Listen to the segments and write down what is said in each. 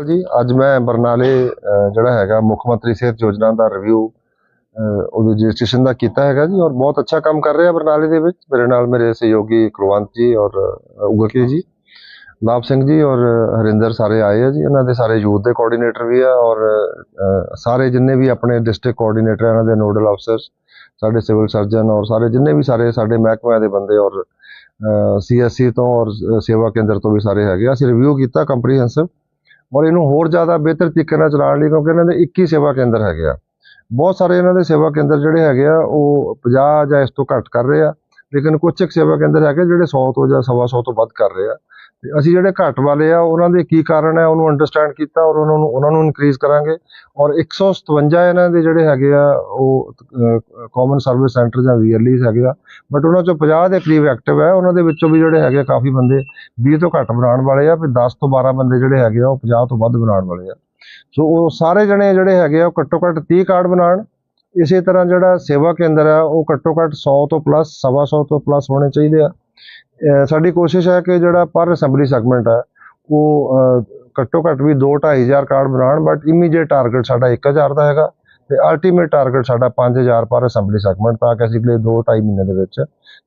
ਅਕਾਲ ਜੀ, ਅੱਜ ਮੈਂ ਬਰਨਾਲੇ ਜਿਹੜਾ ਹੈਗਾ ਮੁੱਖ ਮੰਤਰੀ ਸਿਹਤ ਯੋਜਨਾ ਦਾ ਰਿਵਿਊ ਉਹਦੇ ਰਜਿਸਟ੍ਰੇਸ਼ਨ ਦਾ ਕੀਤਾ ਹੈਗਾ ਜੀ ਔਰ ਬਹੁਤ ਅੱਛਾ ਕੰਮ ਕਰ ਰਿਹਾ ਬਰਨਾਲੇ ਦੇ ਵਿੱਚ। ਮੇਰੇ ਨਾਲ ਮੇਰੇ ਸਹਿਯੋਗੀ ਕੁਲਵੰਤ ਜੀ ਔਰ ਉਗਕੇ ਜੀ, ਲਾਭ ਸਿੰਘ ਜੀ ਔਰ ਹਰਿੰਦਰ ਸਾਰੇ ਆਏ ਆ ਜੀ। ਇਹਨਾਂ ਦੇ ਸਾਰੇ ਯੂਥ ਦੇ ਕੋਆਰਡੀਨੇਟਰ ਵੀ ਆ ਔਰ ਸਾਰੇ ਜਿੰਨੇ ਵੀ ਆਪਣੇ ਡਿਸਟ੍ਰਿਕਟ ਕੋਆਰਡੀਨੇਟਰ ਇਹਨਾਂ ਦੇ ਨੋਡਲ ਅਫਸਰਸ ਸਾਡੇ ਸਿਵਲ ਸਰਜਨ ਔਰ ਸਾਰੇ ਜਿੰਨੇ ਵੀ ਸਾਰੇ ਸਾਡੇ ਮਹਿਕਮਿਆਂ ਦੇ ਬੰਦੇ ਔਰ ਸੀਐਸਸੀ ਤੋਂ ਔਰ ਸੇਵਾ ਕੇਂਦਰ ਤੋਂ ਵੀ ਸਾਰੇ ਹੈਗੇ ਆ। ਅਸੀਂ ਰਿਵਿਊ ਕੀਤਾ ਕੰਪਰੀਹੈਂਸਿਵ ਔਰ ਇਹਨੂੰ ਹੋਰ ਜ਼ਿਆਦਾ ਬਿਹਤਰ ਤਰੀਕੇ ਨਾਲ ਚਲਾਉਣ ਲਈ ਕਿਉਂਕਿ ਇਹਨਾਂ ਦੇ 21 ਸੇਵਾ ਕੇਂਦਰ ਹੈਗੇ ਆ। ਬਹੁਤ ਸਾਰੇ ਇਹਨਾਂ ਦੇ ਸੇਵਾ ਕੇਂਦਰ ਜਿਹੜੇ ਹੈਗੇ ਆ, ਉਹ 50 ਜਾਂ ਇਸ ਤੋਂ ਘੱਟ ਕਰ ਰਹੇ ਆ, ਲੇਕਿਨ ਕੁਝ ਇੱਕ ਸੇਵਾ ਕੇਂਦਰ ਹੈਗੇ ਜਿਹੜੇ 100 ਤੋਂ ਜਾਂ ਸਵਾ ਸੌ ਤੋਂ ਵੱਧ ਕਰ ਰਹੇ ਆ। ਤੇ ਅਸੀਂ ਜਿਹੜੇ ਘੱਟ ਵਾਲੇ ਆ ਉਹਨਾਂ ਦੇ ਕੀ ਕਾਰਨ ਹੈ ਉਹਨੂੰ ਅੰਡਰਸਟੈਂਡ ਕੀਤਾ ਔਰ ਉਹਨਾਂ ਨੂੰ ਉਹਨਾਂ ਨੂੰ ਇਨਕਰੀਜ਼ ਕਰਾਂਗੇ। ਔਰ 157 ਇਹਨਾਂ ਦੇ ਜਿਹੜੇ ਹੈਗੇ ਆ ਉਹ ਕਾਮਨ ਸਰਵਿਸ ਸੈਂਟਰ ਜਾਂ ਵੀਐਲਈਸ ਹੈਗੇ ਆ। ਬਟ ਉਹਨਾਂ ਚੋਂ 50 ਦੇ ਕਰੀਬ ਐਕਟਿਵ ਹੈ ਉਹਨਾਂ ਦੇ ਵਿੱਚੋਂ ਵੀ ਜਿਹੜੇ ਹੈਗੇ ਆ, ਕਾਫੀ ਬੰਦੇ 20 ਤੋਂ ਘੱਟ ਬਣਾਉਣ ਵਾਲੇ ਆ ਫਿਰ 10 ਤੋਂ 12 ਬੰਦੇ ਜਿਹੜੇ ਹੈਗੇ ਆ ਉਹ 50 ਤੋਂ ਵੱਧ ਬਣਾਉਣ ਵਾਲੇ ਆ। ਸੋ ਉਹ ਸਾਰੇ ਜਣੇ ਜਿਹੜੇ ਹੈਗੇ ਆ ਉਹ ਘੱਟੋ ਘੱਟ 30 ਕਾਰਡ ਬਣਾਉਣ। ਇਸੇ ਤਰ੍ਹਾਂ ਜਿਹੜਾ ਸੇਵਾ ਕੇਂਦਰ ਆ ਉਹ ਘੱਟੋ ਘੱਟ 100 ਤੋਂ ਪਲੱਸ ਸਵਾ ਸੌ ਤੋਂ ਪਲੱਸ ਹੋਣੇ ਚਾਹੀਦੇ ਆ। ਸਾਡੀ ਕੋਸ਼ਿਸ਼ ਹੈ ਕਿ ਜਿਹੜਾ ਪਰ ਅਸੈਂਬਲੀ ਸੈਗਮੈਂਟ ਹੈ, ਉਹ ਘੱਟੋ ਘੱਟ ਵੀ 2 ਹਜ਼ਾਰ ਕਾਰਡ ਬਣਾਉਣ ਬਟ ਇਮੀਡੀਏਟ ਟਾਰਗੇਟ ਸਾਡਾ 1000 ਦਾ ਹੈਗਾ ਤੇ ਅਲਟੀਮੇਟ ਟਾਰਗੇਟ ਸਾਡਾ 5000 ਪਰ ਅਸੈਂਬਲੀ ਸੈਗਮੈਂਟ, ਤਾਂ ਕਿ ਅਸੀਂ ਅਗਲੇ 2.5 ਮਹੀਨੇ ਦੇ ਵਿੱਚ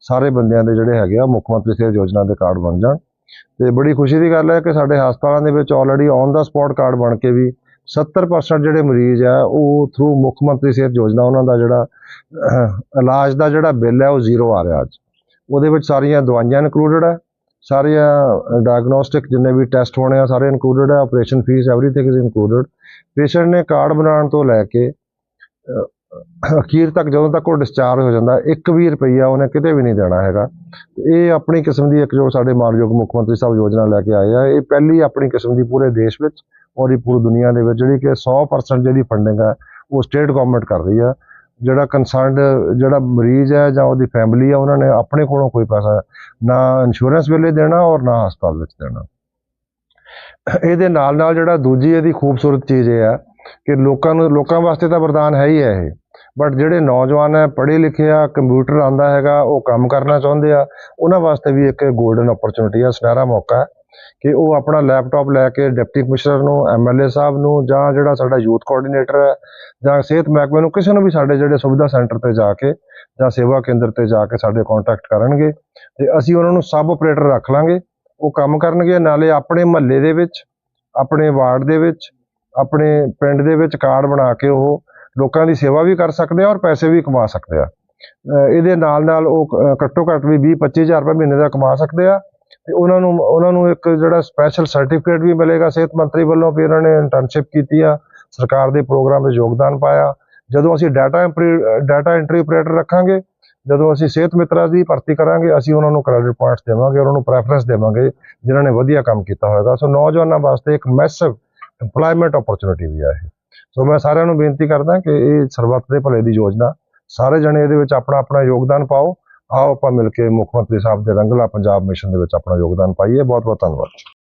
ਸਾਰੇ ਬੰਦਿਆਂ ਦੇ ਜਿਹੜੇ ਹੈਗੇ ਆ, ਮੁੱਖ ਮੰਤਰੀ ਸਿਹਤ ਯੋਜਨਾ ਦੇ ਕਾਰਡ ਬਣ ਜਾਣ। ਤੇ ਬੜੀ ਖੁਸ਼ੀ ਦੀ ਗੱਲ ਹੈ ਕਿ ਸਾਡੇ ਹਸਪਤਾਲਾਂ ਦੇ ਵਿੱਚ already on the spot card ਬਣ ਕੇ ਵੀ 70% ਜਿਹੜੇ ਮਰੀਜ਼ ਆ, ਉਹ ਥਰੂ ਮੁੱਖ ਮੰਤਰੀ ਸਿਹਤ ਯੋਜਨਾ ਉਹਨਾਂ ਦਾ ਜਿਹੜਾ ਇਲਾਜ ਦਾ ਜਿਹੜਾ ਬਿੱਲ ਹੈ, ਉਹ ਜ਼ੀਰੋ ਆ ਰਿਹਾ ਅੱਜ। ਉਹਦੇ ਵਿੱਚ ਸਾਰੀਆਂ ਦਵਾਈਆਂ ਇਨਕਲੂਡਡ ਹੈ ਸਾਰੀਆਂ ਡਾਇਗਨੋਸਟਿਕ ਜਿੰਨੇ ਵੀ ਟੈਸਟ ਹੋਣੇ ਆ, ਸਾਰੇ ਇਨਕਲੂਡਡ ਹੈ operation fees everything is included patient ਨੇ ਕਾਰਡ ਬਣਾਉਣ ਤੋਂ ਲੈ ਕੇ ਅਖੀਰ ਤੱਕ ਜਦੋਂ ਤੱਕ ਉਹ ਡਿਸਚਾਰਜ ਹੋ ਜਾਂਦਾ, ਇੱਕ ਵੀ ਰੁਪਈਆ ਉਹਨੇ ਕਿਤੇ ਵੀ ਨਹੀਂ ਦੇਣਾ ਹੈਗਾ। ਇਹ ਆਪਣੀ ਕਿਸਮ ਦੀ ਇੱਕ ਜੋ ਸਾਡੇ ਮਾਨਯੋਗ ਮੁੱਖ ਮੰਤਰੀ ਸਾਹਿਬ ਯੋਜਨਾ ਲੈ ਕੇ ਆਏ ਆ, ਇਹ ਪਹਿਲੀ ਆਪਣੀ ਕਿਸਮ ਦੀ ਪੂਰੇ ਦੇਸ਼ ਵਿੱਚ ਔਰ ਇਹ ਪੂਰੀ ਦੁਨੀਆ ਦੇ ਵਿੱਚ ਜਿਹੜੀ ਕਿ 100% ਜਿਹੜੀ ਫੰਡਿੰਗ ਹੈ ਉਹ ਸਟੇਟ ਗਵਰਨਮੈਂਟ ਕਰ ਰਹੀ ਆ। ਜਿਹੜਾ ਕੰਸਰਨਡ ਜਿਹੜਾ ਮਰੀਜ਼ ਹੈ ਜਾਂ ਉਹਦੀ ਫੈਮਿਲੀ ਆ ਉਹਨਾਂ ਨੇ ਆਪਣੇ ਕੋਲੋਂ ਕੋਈ ਪੈਸਾ ਨਾ ਇੰਸ਼ੋਰੈਂਸ ਵੇਲੇ ਦੇਣਾ ਔਰ ਨਾ ਹਸਪਤਾਲ ਵਿੱਚ ਦੇਣਾ। ਇਹਦੇ ਨਾਲ ਨਾਲ ਜਿਹੜਾ ਦੂਜੀ ਇਹਦੀ ਖੂਬਸੂਰਤ ਚੀਜ਼ ਇਹ ਆ ਕਿ ਲੋਕਾਂ ਨੂੰ, ਲੋਕਾਂ ਵਾਸਤੇ ਤਾਂ ਵਰਦਾਨ ਹੈ ਹੀ ਹੈ ਇਹ। ਬਟ ਜਿਹੜੇ ਨੌਜਵਾਨ ਹੈ, ਪੜ੍ਹੇ ਲਿਖੇ ਆ ਕੰਪਿਊਟਰ ਆਂਦਾ ਹੈਗਾ, ਉਹ ਕੰਮ ਕਰਨਾ ਚਾਹੁੰਦੇ ਆ, ਉਹਨਾਂ ਵਾਸਤੇ ਵੀ ਇੱਕ 골ਡਨ ਓਪਰਚੁਨਿਟੀ ਆ ਸੁਨਹਿਰਾ ਮੌਕਾ ਹੈ। ਕਿ ਉਹ ਆਪਣਾ ਲੈਪਟਾਪ ਲੈ ਕੇ ਡਿਪਟੀ ਕਮਿਸ਼ਨਰ ਨੂੰ ਐਮਐਲਏ ਸਾਹਿਬ ਨੂੰ ਜਾਂ ਜਿਹੜਾ ਸਾਡਾ ਯੂਥ ਕੋਆਰਡੀਨੇਟਰ ਹੈ ਜਾਂ ਸਿਹਤ ਮਹਿਕਮੇ ਨੂੰ ਕਿਸੇ ਨੂੰ ਵੀ ਸਾਡੇ ਜਿਹੜੇ ਸੁਵਿਧਾ ਸੈਂਟਰ ਤੇ ਜਾ ਕੇ ਜਾਂ ਸੇਵਾ ਕੇਂਦਰ ਤੇ ਜਾ ਕੇ ਸਾਡੇ ਕੰਟੈਕਟ ਕਰਨਗੇ ਤੇ ਅਸੀਂ ਉਹਨਾਂ ਨੂੰ ਸਬ ਆਪਰੇਟਰ ਰੱਖ ਲਾਂਗੇ। ਉਹ ਕੰਮ ਕਰਨਗੇ, ਨਾਲੇ ਆਪਣੇ ਮਹੱਲੇ ਦੇ ਵਿੱਚ, ਆਪਣੇ ਵਾਰਡ ਦੇ ਵਿੱਚ, ਆਪਣੇ ਪਿੰਡ ਦੇ ਵਿੱਚ ਕਾਰਡ ਬਣਾ ਕੇ ਉਹ ਲੋਕਾਂ ਦੀ ਸੇਵਾ ਵੀ ਕਰ ਸਕਦੇ ਆ ਔਰ ਪੈਸੇ ਵੀ ਕਮਾ ਸਕਦੇ ਆ। ਇਹਦੇ ਨਾਲ ਨਾਲ ਉਹ ਘੱਟੋ ਘੱਟ ਵੀ 20 25000 ਰੁਪਏ ਮਹੀਨੇ ਦਾ ਕਮਾ ਸਕਦੇ ਆ। ਤੇ ਉਹਨਾਂ ਨੂੰ ਉਹਨਾਂ ਨੂੰ ਇੱਕ ਜਿਹੜਾ ਸਪੈਸ਼ਲ ਸਰਟੀਫਿਕੇਟ ਵੀ ਮਿਲੇਗਾ ਸਿਹਤ ਮੰਤਰੀ ਵੱਲੋਂ ਵੀ ਇਹਨਾਂ ਨੇ ਇੰਟਰਨਸ਼ਿਪ ਕੀਤੀ ਆ, ਸਰਕਾਰ ਦੇ ਪ੍ਰੋਗਰਾਮ ਵਿੱਚ ਯੋਗਦਾਨ ਪਾਇਆ। ਜਦੋਂ ਅਸੀਂ data entry data entry operator ਰੱਖਾਂਗੇ, ਜਦੋਂ ਅਸੀਂ ਸਿਹਤ ਮਿੱਤਰਾਂ ਦੀ ਭਰਤੀ ਕਰਾਂਗੇ, ਅਸੀਂ ਉਹਨਾਂ ਨੂੰ ਕ੍ਰੈਡਿਟ ਪੁਆਇੰਟਸ ਦੇਵਾਂਗੇ ਉਹਨਾਂ ਨੂੰ ਪ੍ਰੈਫਰੈਂਸ ਦੇਵਾਂਗੇ, ਜਿਨ੍ਹਾਂ ਨੇ ਵਧੀਆ ਕੰਮ ਕੀਤਾ ਹੋਵੇਗਾ ਸੋ ਨੌਜਵਾਨਾਂ ਵਾਸਤੇ ਇੱਕ ਮੈਸਿਵ EMPLOYMENT ਓਪਰਚੁਨਿਟੀ ਵੀ ਆ ਇਹ। ਸੋ ਮੈਂ ਸਾਰਿਆਂ ਨੂੰ ਬੇਨਤੀ ਕਰਦਾ ਕਿ ਇਹ ਸਰਬੱਤ ਦੇ ਭਲੇ ਦੀ ਯੋਜਨਾ, ਸਾਰੇ ਜਣੇ ਇਹਦੇ ਵਿੱਚ ਆਪਣਾ ਆਪਣਾ ਯੋਗਦਾਨ ਪਾਓ। ਆਓ ਆਪਾਂ ਮਿਲ ਕੇ ਮੁੱਖ ਮੰਤਰੀ ਸਾਹਿਬ ਦੇ ਰੰਗਲਾ ਪੰਜਾਬ ਮਿਸ਼ਨ ਦੇ ਵਿੱਚ ਆਪਣਾ ਯੋਗਦਾਨ ਪਾਈਏ। ਬਹੁਤ ਬਹੁਤ ਧੰਨਵਾਦ।